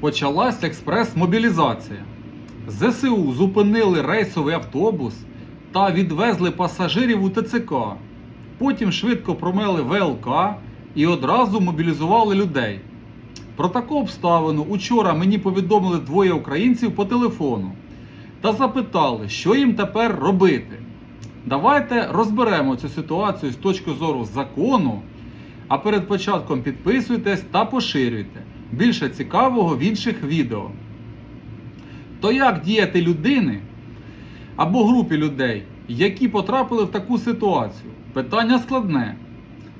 почалась експрес-мобілізація. ЗСУ зупинили рейсовий автобус та відвезли пасажирів у ТЦК. Потім швидко промели ВЛК і одразу мобілізували людей. Про таку обставину учора мені повідомили двоє українців по телефону та запитали, що їм тепер робити. Давайте розберемо цю ситуацію з точки зору закону. А перед початком підписуйтесь та поширюйте. Більше цікавого в інших відео. То як діяти людини або групі людей, які потрапили в таку ситуацію? Питання складне.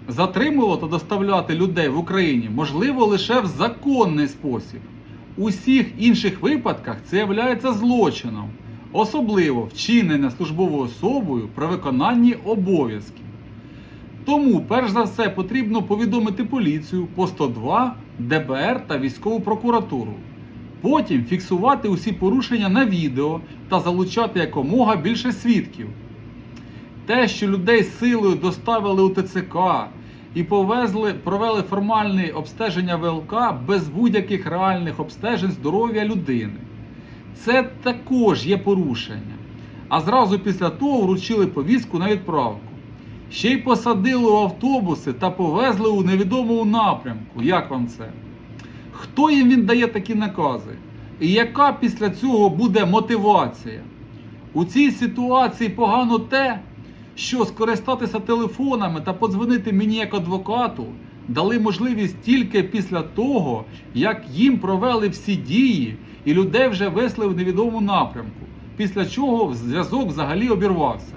Затримувати та доставляти людей в Україні можливо лише в законний спосіб. У всіх інших випадках це є злочином, особливо вчинене службовою особою при виконанні обов'язків. Тому, перш за все, потрібно повідомити поліцію по 102, ДБР та військову прокуратуру. Потім фіксувати усі порушення на відео та залучати якомога більше свідків. Те, що людей силою доставили у ТЦК і повезли, провели формальне обстеження ВЛК без будь-яких реальних обстежень здоров'я людини. Це також є порушення. А зразу після того вручили повістку на відправку. Ще й посадили у автобуси та повезли у невідомому напрямку. Як вам це? Хто їм він дає такі накази? І яка після цього буде мотивація? У цій ситуації погано те, що скористатися телефонами та подзвонити мені як адвокату дали можливість тільки після того, як їм провели всі дії і людей вже весли в невідомому напрямку, після чого зв'язок взагалі обірвався.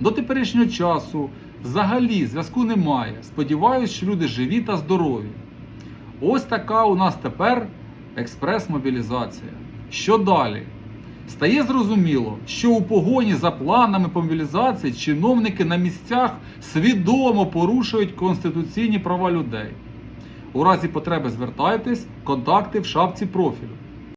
До теперішнього часу взагалі зв'язку немає. Сподіваюсь, що люди живі та здорові. Ось така у нас тепер експрес-мобілізація. Що далі? Стає зрозуміло, що у погоні за планами по мобілізації чиновники на місцях свідомо порушують конституційні права людей. У разі потреби звертайтесь, контакти в шапці профілю.